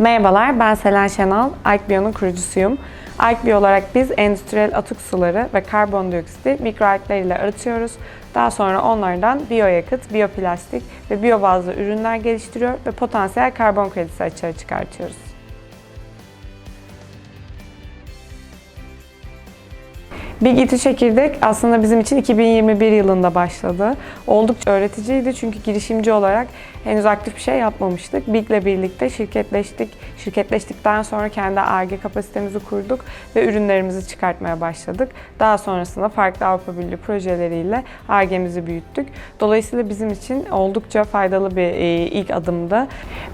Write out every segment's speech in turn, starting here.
Merhabalar, ben Selen Şenal, Alkbio'nun kurucusuyum. Alkbio olarak biz endüstriyel atık suları ve karbondioksiti mikroalgler ile arıtıyoruz. Daha sonra onlardan biyoyakıt, biyoplastik ve biyobazlı ürünler geliştiriyor ve potansiyel karbon kredisi açığa çıkartıyoruz. Big İTÜ Çekirdek aslında bizim için 2021 yılında başladı. Oldukça öğreticiydi çünkü girişimci olarak henüz aktif bir şey yapmamıştık. Big ile birlikte şirketleştik. Şirketleştikten sonra kendi ARGE kapasitemizi kurduk ve ürünlerimizi çıkartmaya başladık. Daha sonrasında farklı Avrupa Birliği projeleriyle ARGE'mizi büyüttük. Dolayısıyla bizim için oldukça faydalı bir e, ilk adımdı.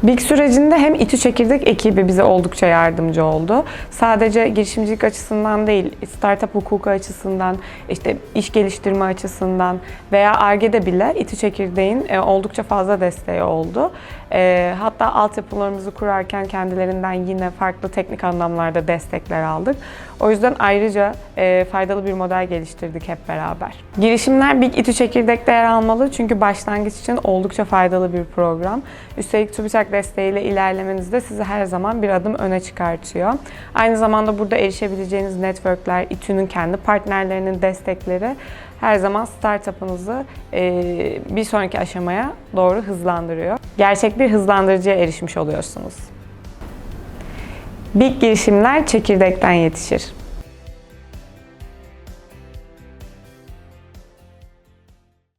Big sürecinde hem İTÜ Çekirdek ekibi bize oldukça yardımcı oldu. Sadece girişimcilik açısından değil, startup hukuku açısından, işte iş geliştirme açısından veya ARGE'de bile İTÜ Çekirdek'in e, oldukça fazla desteği oldu. E, hatta altyapılarımızı kurarken kendilerinden yine farklı teknik anlamlarda destekler aldık. O yüzden ayrıca e, faydalı bir model geliştirdik hep beraber. Girişimler Big İTÜ Çekirdek'te yer almalı çünkü başlangıç için oldukça faydalı bir program. Üstelik TÜBİTAK desteğiyle ilerlemeniz de sizi her zaman bir adım öne çıkartıyor. Aynı zamanda burada erişebileceğiniz networkler, İTÜ'nün kendi partnerlerinin destekleri her zaman startup'ınızı e, bir sonraki aşamaya doğru hızlandırıyor. Gerçek bir hızlandırıcıya erişmiş oluyorsunuz. Big girişimler çekirdekten yetişir.